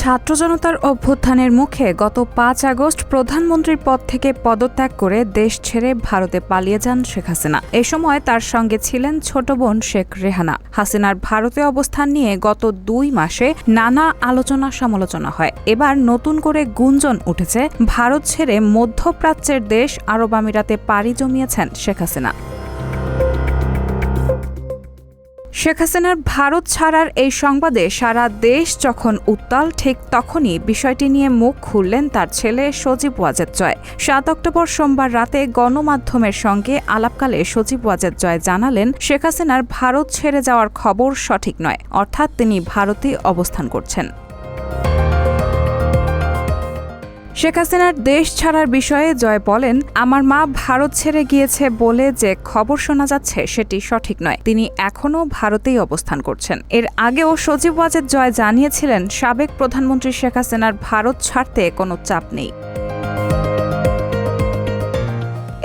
ছাত্র জনতার অভ্যুত্থানের মুখে গত পাঁচ আগস্ট প্রধানমন্ত্রীর পদ থেকে পদত্যাগ করে দেশ ছেড়ে ভারতে পালিয়ে যান শেখ হাসিনা। এ সময় তার সঙ্গে ছিলেন ছোট বোন শেখ রেহানা। হাসিনার ভারতে অবস্থান নিয়ে গত দুই মাসে নানা আলোচনা সমালোচনা হয়। এবার নতুন করে গুঞ্জন উঠেছে, ভারত ছেড়ে মধ্যপ্রাচ্যের দেশ আরব আমিরাতে পাড়ি জমিয়েছেন শেখ হাসিনা। শেখ হাসিনার ভারত ছাড়ার এই সংবাদে সারা দেশ যখন উত্তাল, ঠিক তখনই বিষয়টি নিয়ে মুখ খুললেন তার ছেলে সজীব ওয়াজেদ জয়। সাত অক্টোবর সোমবার রাতে গণমাধ্যমের সঙ্গে আলাপকালে সজীব ওয়াজেদ জয় জানালেন, শেখ হাসিনার ভারত ছেড়ে যাওয়ার খবর সঠিক নয়, অর্থাৎ তিনি ভারতে অবস্থান করছেন। শেখ হাসিনার দেশ ছাড়ার বিষয়ে জয় বলেন, আমার মা ভারত ছেড়ে গিয়েছে বলে যে খবর শোনা যাচ্ছে সেটি সঠিক নয়। তিনি এখনও ভারতেই অবস্থান করছেন। এর আগেও সজীব ওয়াজেদ জয় জানিয়েছিলেন, সাবেক প্রধানমন্ত্রী শেখ হাসিনার ভারত ছাড়তে কোনো চাপ নেই।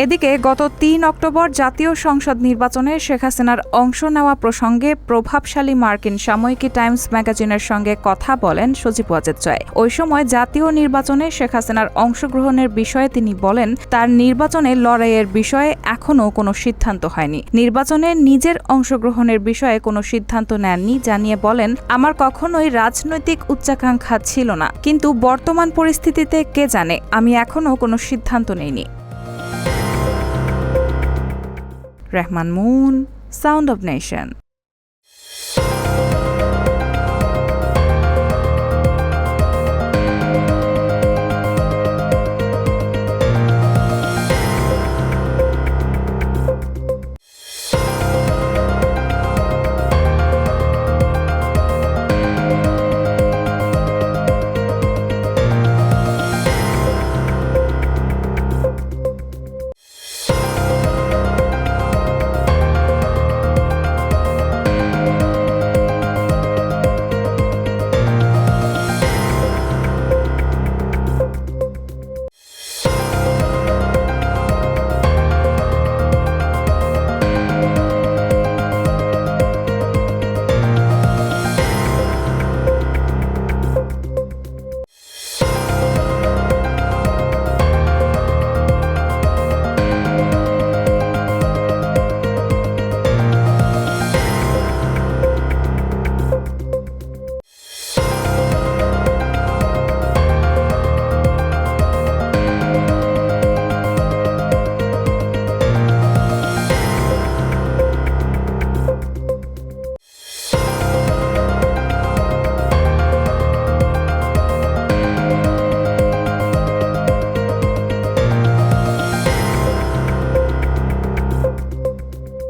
এদিকে গত তিন অক্টোবর জাতীয় সংসদ নির্বাচনে শেখ হাসিনার অংশ নেওয়া প্রসঙ্গে প্রভাবশালী মার্কিন সাময়িকী টাইমস ম্যাগাজিনের সঙ্গে কথা বলেন সজীব ওয়াজেদ জয়। ওই সময় জাতীয় নির্বাচনে শেখ হাসিনার অংশগ্রহণের বিষয়ে তিনি বলেন, তার নির্বাচনে লড়াইয়ের বিষয়ে এখনও কোনো সিদ্ধান্ত হয়নি। নির্বাচনে নিজের অংশগ্রহণের বিষয়ে কোনো সিদ্ধান্ত নেননি, জানিয়ে বলেন, আমার কখনোই রাজনৈতিক উচ্চাকাঙ্ক্ষা ছিল না। কিন্তু বর্তমান পরিস্থিতিতে কে জানে, আমি এখনও কোনো সিদ্ধান্ত নেইনি। Rahman Moon, Sound of Nation.